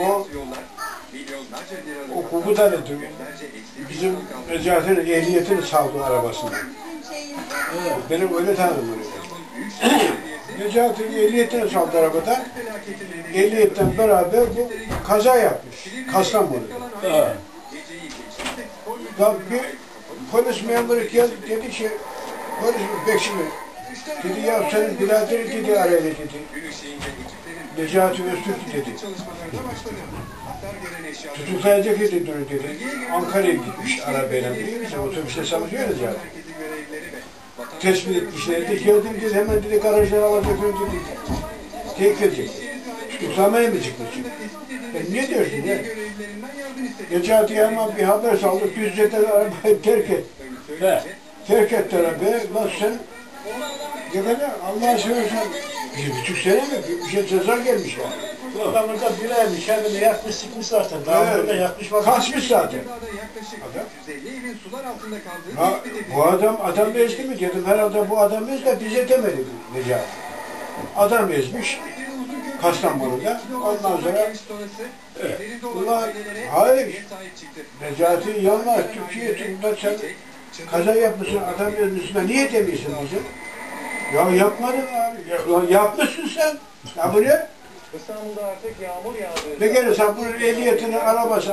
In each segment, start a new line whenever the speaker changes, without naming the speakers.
O o komutan etti. Bizim Necati'nin ehliyetini çaldı arabasını. Benim öyle tanıdım onu. Necati'nin ehliyetini çaldı arabada. Ehliyetten beraber bu kaza yapmış. Kastamonu'da.
Ha.
Ya bir polis memuru geldi dedi ki polis bekçi mi? Dedi ya senin biraderin dedi araya dedi. Necati Öztürk dedi. Tutuklayacak dedi dur dedi. Ankara'ya gitmiş arabayla değil mi? Otobüste çalışıyor ya. Tespit etmişler dedi. Geldim dedi hemen dedi garajdan alacak dedi. Tek edecek. Tutuklamaya mı çıkmış? E ne diyorsun ya? Necati'ye hemen bir haber saldık. Düzce'den arabayı terk et.
He.
Terk et arabayı. Lan sen ne kadar Allah'a seversen bir buçuk sene mi? Bir, bir şey ceza gelmiş ya.
Adam burada bir aymış, kendini yakmış, sıkmış zaten. Daha
Evet.
burada yakmış bak.
Kaçmış zaten. Adam. Ha, bu adam adam ezdi mi dedim. Herhalde bu adam ezdi de bize demedi bu Necati. Adam ezmiş. Kastamonu'da. Ondan sonra Ulan hayır. Necati yanlış. Türkiye Türk'ten sen kaza yapmışsın, adam da Niye demiyorsun bize? Ya yapmadın abi. Ya, yapmışsın sen. Ya bu ne?
İstanbul'da artık yağmur yağdığı
Ne gelirse bunun ehliyetini arabası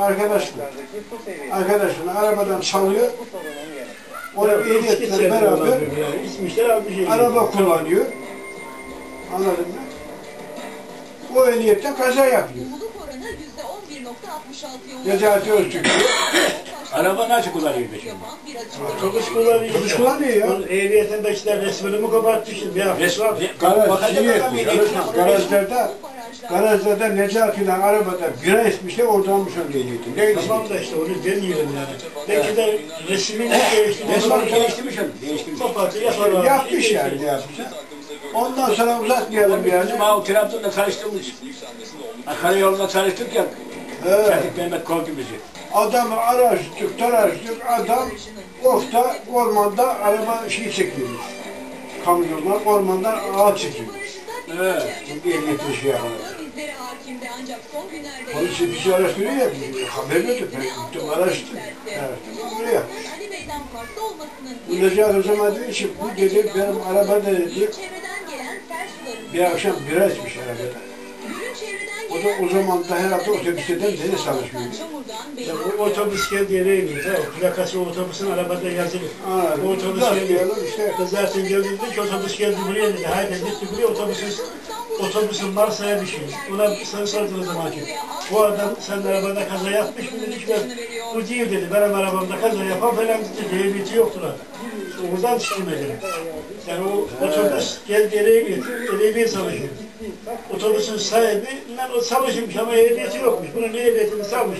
seviyesi
Arkadaşını arabadan çalıyor. Onun ehliyetle beraber araba kullanıyor. Anladın mı? O ehliyetle kaza yapıyor.
Umuluk oranı %11.66 yolunda.
Necati Öztürk.
Araba nasıl kullanıyor peki?
Yapan bir açıklama.
Otobüs kullanıyor.
Otobüs kullanıyor ya.
Onun ehliyetindekiler resmini mi koparttı şimdi? Ya,
Resmen
Garaj,
bakacak
şey
adam ehliyetine.
arkadaşlar, garajlarda, garajlarda Necati'yle arabada bira içmişler, oradan almış onun ehliyeti. Ne
Tamam da işte onu demeyelim yani. Belki de resmini değiştirmiş.
Resmen değiştirmiş onu. Değiştirmiş.
Koparttı, yapar.
Yapmış yani ne yapmış. Ondan sonra uzatmayalım yani.
Bizim o Trabzon'da karıştırmış. Karayolunda karıştık ya.
Evet.
Şefik Mehmet kovdu bizi.
Adamı araştırdık, taraştırdık, adam ofta, ormanda araba şey çekiyormuş. Kamyonlar ormandan ağaç çekiyor.
Evet.
Bu şey
hakimdi ancak son günlerde
Polis bir şey araştırıyor ya, bir haber verdi, ben gittim araştırdım. Evet, buraya yapmış.
Ali Bey'den farklı olmasının
Bu Necati o zaman dedi ki, bu dedi benim arabada dedi, bir akşam bira içmiş arabada. O da o zaman da herhalde otobüsten deniz çalışmıyor.
Ya bu otobüs geldi yere O plakası otobüsün arabada yazılı.
Ha,
O otobüs geldi.
işte.
Kız zaten geldi dedi ki otobüs geldi buraya dedi. Haydi gitti buraya otobüsün otobüsün Marsa'ya düşmüş. Ona sarı sordu o zaman ki. Bu adam senin arabada kaza yapmış mı dedik ben. Bu değil dedi. Benim arabamda kaza yapan falan dedi. Yoktur ha. İşte oradan dedim. Yani o otobüs geldi nereye gitti. Ehliyeti çalışıyor. Otobüsün sahibi ben o çalışmış ama ehliyeti yokmuş. Bunun ehliyetini
yağmur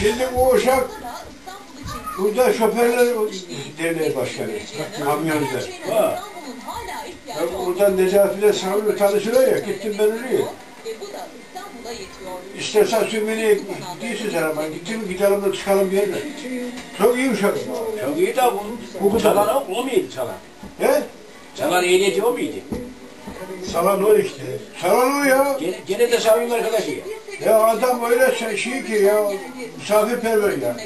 Şimdi o uşak burada şoförler derneği başkanı, kamyoncular.
İstanbul'un hala ihtiyacı
Ya buradan Necati'yle Sami tanışıyorlar ya, gittim ben oraya.
Bu.
İstersen sürmeni değilsin sen ama gittim gidelim de çıkalım bir yerine. Çok iyi uşak.
Çok iyi de bu. Bu çalan o, o muydu çalan?
He?
Çalan ehliyeti o muydu?
Salan o işte.
Saran o ya.
Gene, gene de Şahin arkadaşı ya.
Ya adam öyle şey ki ya, misafirperver ya.